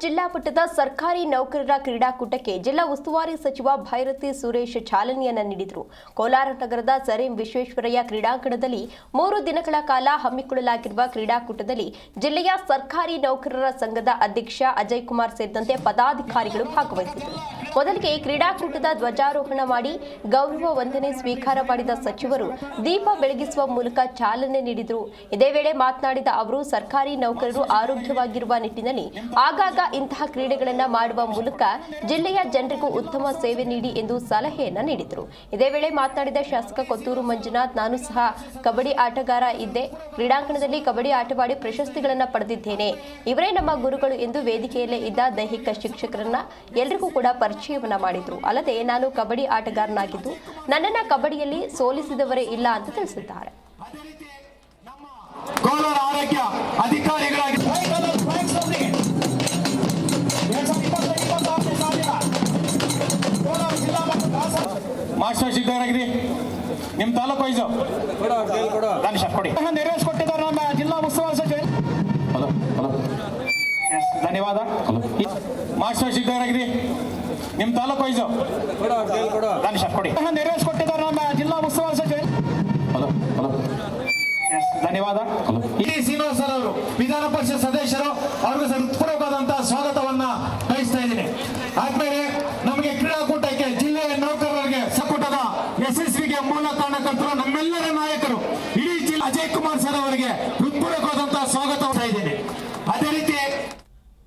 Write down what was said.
ಜಿಲ್ಲಾ ಮಟ್ಟದ ಸರ್ಕಾರಿ ನೌಕರರ ಕ್ರೀಡಾಕೂಟಕ್ಕೆ ಜಿಲ್ಲಾ ಉಸ್ತುವಾರಿ ಸಚಿವ ಭೈರತಿ ಸುರೇಶ್ ಚಾಲನೆಯನ್ನ ನೀಡಿದರು. ಕೋಲಾರ ನಗರದ ಸರ್ ವಿಶ್ವೇಶ್ವರಯ್ಯ ಕ್ರೀಡಾಂಗಣದಲ್ಲಿ ಮೂರು ದಿನಗಳ ಕಾಲ ಹಮ್ಮಿಕೊಳ್ಳಲಾಗಿರುವ ಕ್ರೀಡಾಕೂಟದಲ್ಲಿ ಜಿಲ್ಲೆಯ ಸರ್ಕಾರಿ ನೌಕರರ ಸಂಘದ ಅಧ್ಯಕ್ಷ ಅಜಯ್ ಕುಮಾರ್ ಸೇರಿದಂತೆ ಪದಾಧಿಕಾರಿಗಳು ಭಾಗವಹಿಸಿದ್ದರು. ಮೊದಲಿಗೆ ಕ್ರೀಡಾಕೂಟದ ಧ್ವಜಾರೋಹಣ ಮಾಡಿ ಗೌರವ ವಂದನೆ ಸ್ವೀಕಾರ ಮಾಡಿದ ಸಚಿವರು ದೀಪ ಬೆಳಗಿಸುವ ಮೂಲಕ ಚಾಲನೆ ನೀಡಿದರು. ಇದೇ ವೇಳೆ ಮಾತನಾಡಿದ ಅವರು, ಸರ್ಕಾರಿ ನೌಕರರು ಆರೋಗ್ಯವಾಗಿರುವ ನಿಟ್ಟಿನಲ್ಲಿ ಆಗಾಗ ಇಂತಹ ಕ್ರೀಡೆಗಳನ್ನು ಮಾಡುವ ಮೂಲಕ ಜಿಲ್ಲೆಯ ಜನರಿಗೂ ಉತ್ತಮ ಸೇವೆ ನೀಡಿ ಎಂದು ಸಲಹೆಯನ್ನ ನೀಡಿದರು. ಇದೇ ವೇಳೆ ಮಾತನಾಡಿದ ಶಾಸಕ ಕೊತ್ತೂರು ಮಂಜುನಾಥ್, ನಾನು ಸಹ ಕಬಡ್ಡಿ ಆಟಗಾರ ಇದ್ದೆ. ಕ್ರೀಡಾಂಗಣದಲ್ಲಿ ಕಬಡ್ಡಿ ಆಟವಾಡಿ ಪ್ರಶಸ್ತಿಗಳನ್ನು ಪಡೆದಿದ್ದೇನೆ. ಇವರೇ ನಮ್ಮ ಗುರುಗಳು ಎಂದು ವೇದಿಕೆಯಲ್ಲೇ ಇದ್ದ ದೈಹಿಕ ಶಿಕ್ಷಕರನ್ನ ಎಲ್ರಿಗೂ ಕೂಡ ಪರಿಚಯವನ್ನ ಮಾಡಿದ್ರು. ಅಲ್ಲದೆ ನಾನು ಕಬಡ್ಡಿ ಆಟಗಾರನಾಗಿದ್ದು ನನ್ನನ್ನು ಕಬಡ್ಡಿಯಲ್ಲಿ ಸೋಲಿಸಿದವರೇ ಇಲ್ಲ ಅಂತ ತಿಳಿಸಿದ್ದಾರೆ. ಕೋಲಾರ ಆರೋಗ್ಯ ಅಧಿಕಾರಿಗಳಾಗಿ ಮಾಸ್ಟರ್ ಸಿದ್ಧರಾಗಿರಿ ನಿಮ್ ತಾಲೂಕು ವೈಸು? ಕೊಡಿ. ನೆರವೇರಿಸಿಕೊಟ್ಟಿದ್ದಾರೆ ನಮ್ಮ ಜಿಲ್ಲಾ ಉಸ್ತುವಾರಿ ಸಚಿವ. Hello hello. ಧನ್ಯವಾದ. ಮಾಸ್ಟರ್ ಸಿದ್ಧರಾಗಿರಿ ನಿಮ್ಮ ತಾಲೂಕು ವೈಸು ಕೊಡಿ ನೆರವೇರಿಸಿಕೊಟ್ಟಿದ್ದಾರೆ ನಮ್ಮ ಜಿಲ್ಲಾ ಸಚಿವ. ಧನ್ಯವಾದ. ಇಡೀ ಶ್ರೀನಿವಾಸ್ ಸರ್ ಅವರು ವಿಧಾನ ಪರಿಷತ್ ಸದಸ್ಯರು ಅವರಿಗೆ ಹೃತ್ಪೂರ್ವಕವಾದಂತಹ ಸ್ವಾಗತವನ್ನ ಬಯಸ್ತಾ ಇದ್ದೀನಿ. ಆದ್ಮೇಲೆ ನಮಗೆ ಕ್ರೀಡಾಕೂಟಕ್ಕೆ ಜಿಲ್ಲೆಯ ನೌಕರರಿಗೆ ಸಂಪುಟದ ಯಶಸ್ವಿಗೆ ಮೂಲ ಕಾರಣಕರ್ತರು ನಮ್ಮೆಲ್ಲರ ನಾಯಕರು ಇಡೀ ಜಿಲ್ಲೆ ಅಜಯ್ ಕುಮಾರ್ ಸರ್ ಅವರಿಗೆ